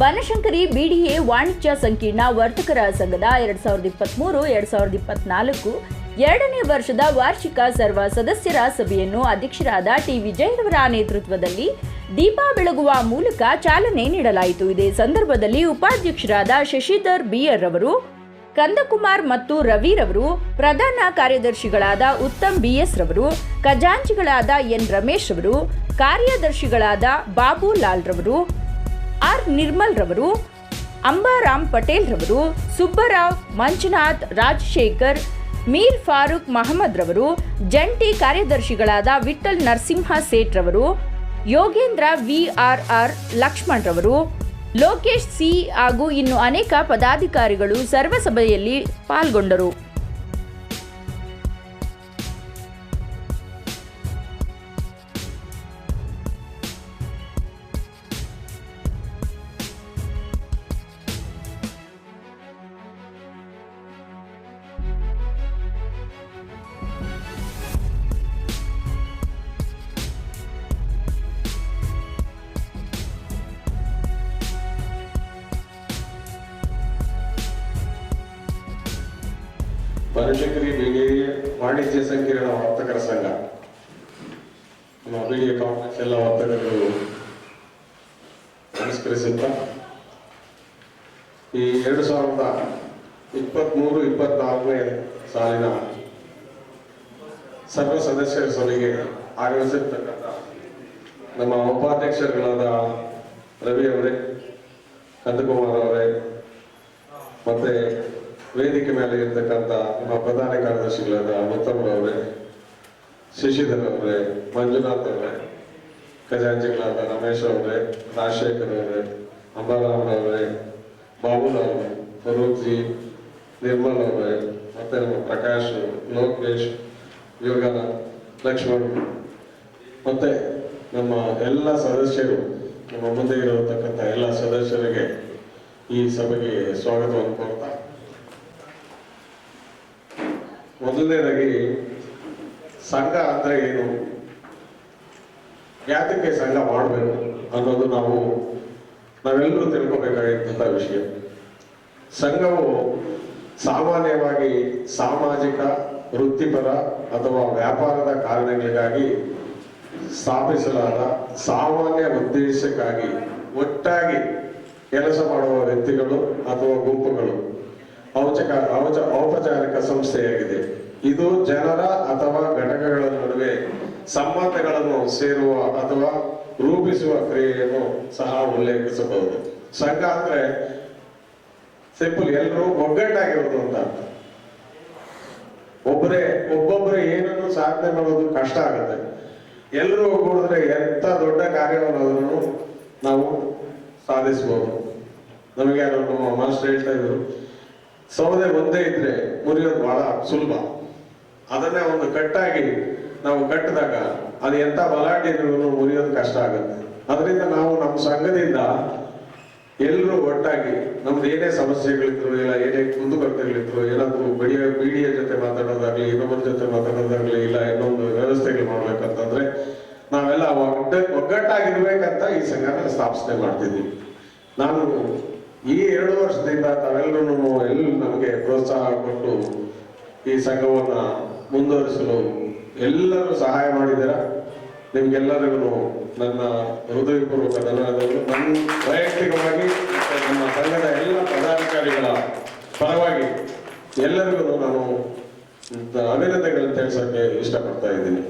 Banashankari BDA ವಾಣಿಜ್ಯ ಸಂಕೀರ್ಣ ವರ್ತಕರ ಸಂಘದ ಎರಡ್ ಸಾವಿರದ ಇಪ್ಪತ್ತ್ಮೂರು ಎರಡ್ ಸಾವಿರದ ಇಪ್ಪತ್ನಾಲ್ಕು ಎರಡನೇ ವರ್ಷದ ವಾರ್ಷಿಕ ಸರ್ವ ಸದಸ್ಯರ ಸಭೆಯನ್ನು ಅಧ್ಯಕ್ಷರಾದ ಟಿ. ವಿಜಯರವರ ನೇತೃತ್ವದಲ್ಲಿ ದೀಪ ಬೆಳಗುವ ಮೂಲಕ ಚಾಲನೆ ನೀಡಲಾಯಿತು. ಇದೇ ಸಂದರ್ಭದಲ್ಲಿ ಉಪಾಧ್ಯಕ್ಷರಾದ ಶಶಿಧರ್ ಬಿಯರ್ ಅವರು ಕಂದಕುಮಾರ್ ಮತ್ತು ರವಿರವರು ಪ್ರಧಾನ ಕಾರ್ಯದರ್ಶಿಗಳಾದ ಉತ್ತಮ್ ಬಿಎಸ್ ರವರು, ಖಜಾಂಚಿಗಳಾದ ಎನ್. ರಮೇಶ್ ಅವರು ಕಾರ್ಯದರ್ಶಿಗಳಾದ ಬಾಬು ಲಾಲ್ ರವರು ಆರ್ ನಿರ್ಮಲ್ ರವರು, ಅಂಬಾರಾಮ್ ಪಟೇಲ್ ರವರು, ಸುಬ್ಬರಾವ್, ಮಂಜುನಾಥ್, ರಾಜಶೇಖರ್, ಮೀರ್ ಫಾರೂಕ್ ಮಹಮ್ಮದ್ ರವರು, ಜಂಟಿ ಕಾರ್ಯದರ್ಶಿಗಳಾದ ವಿಠಲ್ ನರಸಿಂಹ ಸೇಠ್ ರವರು, Yogendra V R R Lakshman ರವರು, ಲೋಕೇಶ್ ಸಿ ಹಾಗೂ ಇನ್ನು ಅನೇಕ ಪದಾಧಿಕಾರಿಗಳು ಸರ್ವಸಭೆಯಲ್ಲಿ ಪಾಲ್ಗೊಂಡರು. ಬನಶಂಕರಿ ಬೇಗೇರಿಯ ವಾಣಿಜ್ಯ ಸಂಕೀರ್ಣ ವರ್ತಕರ ಸಂಘ. ನಮ್ಮ ಬಿಡಿಎ ಕಾಂಗ್ರೆಸ್ ಎಲ್ಲ ವರ್ತಕರು ನಮಸ್ಕರಿಸುತ್ತ, ಈ ಎರಡು ಸಾವಿರದ ಇಪ್ಪತ್ತ್ಮೂರು ಇಪ್ಪತ್ನಾಲ್ಕನೇ ಸಾಲಿನ ಸರ್ವ ಸದಸ್ಯರ ಸಭೆಗೆ ಆಗಮಿಸಿರ್ತಕ್ಕಂಥ ನಮ್ಮ ಉಪಾಧ್ಯಕ್ಷರುಗಳಾದ ರವಿ ಅವರೇ, ಕಂದಕುಮಾರ್ ಅವರೇ, ಮತ್ತೆ ವೇದಿಕೆ ಮೇಲೆ ಇರ್ತಕ್ಕಂಥ ನಮ್ಮ ಪ್ರಧಾನ ಕಾರ್ಯದರ್ಶಿಗಳಾದ ಉತ್ತಮ್ ಅವರೇ, ಶಶಿಧರ್ ಅವರೇ, ಮಂಜುನಾಥ್ ಅವರೇ, ಖಜಾಂಚಿಗಳಾದ ರಮೇಶ್ ಅವರೇ, ರಾಜಶೇಖರ್ ಅವರೇ, ಅಂಬಾರಾಮ್ ಅವರೇ ಬಾಬುಲಾಲ್ ಫರೂಕ್ ಜಿ ನಿರ್ಮಲ್ ಅವರೇ, ಮತ್ತೆ ನಮ್ಮ ಪ್ರಕಾಶ್, ಲೋಕೇಶ್, ಯೋಗನ, ಲಕ್ಷ್ಮಣ್. ಮತ್ತೆ ನಮ್ಮ ಎಲ್ಲ ಸದಸ್ಯರು, ನಮ್ಮ ಮುಂದೆ ಇರತಕ್ಕಂಥ ಎಲ್ಲ ಸದಸ್ಯರಿಗೆ ಈ ಸಭೆಗೆ ಸ್ವಾಗತವನ್ನು ಕೋರ್ತಾ ಮೊದಲನೇದಾಗಿ ಸಂಘ ಅಂದ್ರೆ ಏನು? ಯಾತಕ್ಕೆ ಸಂಘ ಮಾಡಬೇಕು ಅನ್ನೋದು ನಾವು ನಾವೆಲ್ಲರೂ ತಿಳ್ಕೊಬೇಕಾಗಿದ್ದಂಥ ವಿಷಯ. ಸಂಘವು ಸಾಮಾನ್ಯವಾಗಿ ಸಾಮಾಜಿಕ, ವೃತ್ತಿಪರ ಅಥವಾ ವ್ಯಾಪಾರದ ಕಾರಣಗಳಿಗಾಗಿ ಸ್ಥಾಪಿಸಲಾದ ಸಾಮಾನ್ಯ ಉದ್ದೇಶಕ್ಕಾಗಿ ಒಟ್ಟಾಗಿ ಕೆಲಸ ಮಾಡುವ ವ್ಯಕ್ತಿಗಳು ಅಥವಾ ಗುಂಪುಗಳು. ಔಚಕ, ಔಚ, ಔಪಚಾರಿಕ ಸಂಸ್ಥೆಯಾಗಿದೆ. ಇದು ಜನರ ಅಥವಾ ಘಟಕಗಳ ನಡುವೆ ಸಂಬಂಧಗಳನ್ನು ಸೇರುವ ಅಥವಾ ರೂಪಿಸುವ ಕ್ರಿಯೆಯನ್ನು ಸಹ ಉಲ್ಲೇಖಿಸಬಹುದು. ಸಂಘ ಅಂದ್ರೆ ಸಿಂಪಲ್ ಎಲ್ಲರೂ ಒಗ್ಗಟ್ಟಾಗಿರೋದು ಅಂತ. ಒಬ್ಬರೇ ಒಬ್ಬೊಬ್ಬರು ಏನನ್ನು ಸಾಧನೆ ಮಾಡೋದು ಕಷ್ಟ ಆಗುತ್ತೆ. ಎಲ್ಲರೂ ಒಗ್ಗೂಡಿದ್ರೆ ಎಂತ ದೊಡ್ಡ ಕಾರ್ಯವನ್ನು ನಾವು ಸಾಧಿಸಬಹುದು ನಮಗೆ ನಮ್ಮ ಮಾಸ್ಟರ್ ಹೇಳ್ತಾ ಇದ್ರು. ಸೌದೆ ಒಂದೇ ಇದ್ರೆ ಮುರಿಯೋದು ಬಹಳ ಸುಲಭ. ಅದನ್ನೇ ಒಂದು ಕಟ್ಟಾಗಿ ನಾವು ಕಟ್ಟಿದಾಗ ಅದು ಎಂತ ಬಲಾಢ್ಯ ಇದ್ರೂ ಮುರಿಯೋದು ಕಷ್ಟ ಆಗುತ್ತೆ. ಅದರಿಂದ ನಾವು ನಮ್ಮ ಸಂಘದಿಂದ ಎಲ್ಲರೂ ಒಟ್ಟಾಗಿ ನಮ್ದು ಏನೇ ಸಮಸ್ಯೆಗಳಿದ್ರು ಇಲ್ಲ ಏನೇ ಕುಂದುಕೊರತೆಗಳಿದ್ರು ಏನಾದ್ರು ಬಿಡಿಯ ಬಿಡಿಯ ಜೊತೆ ಮಾತಾಡೋದಾಗ್ಲಿ, ಇನ್ನೊಬ್ಬರ ಜೊತೆ ಮಾತಾಡೋದಾಗ್ಲಿ ಇಲ್ಲ ಇನ್ನೊಂದು ವ್ಯವಸ್ಥೆಗಳು ಮಾಡ್ಬೇಕಂತಂದ್ರೆ ನಾವೆಲ್ಲ ಒಗ್ಗ ಒಗ್ಗಟ್ಟಾಗಿರ್ಬೇಕಂತ ಈ ಸಂಘನ ಸ್ಥಾಪನೆ ಮಾಡ್ತಿದ್ವಿ. ನಾನು ಈ ಎರಡು ವರ್ಷದಿಂದ ತಾವೆಲ್ಲರೂ ಎಲ್ಲಿ ನಮಗೆ ಪ್ರೋತ್ಸಾಹ ಕೊಟ್ಟು ಈ ಸಂಘವನ್ನ ಮುಂದುವರಿಸಲು ಎಲ್ಲರೂ ಸಹಾಯ ಮಾಡಿದ್ದೀರಾ? ನಿಮ್ಗೆಲ್ಲರಿಗೂ ನನ್ನ ಹೃದಯಪೂರ್ವಕ ಧನ್ಯವಾದಗಳು. ನನ್ನ ವೈಯಕ್ತಿಕವಾಗಿ ನಮ್ಮ ಸಂಘದ ಎಲ್ಲ ಪದಾಧಿಕಾರಿಗಳ ಪರವಾಗಿ ಎಲ್ಲರಿಗೂ ನಾನು ಅಭಿನಂದನೆಗಳನ್ನು ತಿಳಿಸೋಕೆ ಇಷ್ಟಪಡ್ತಾ ಇದ್ದೀನಿ.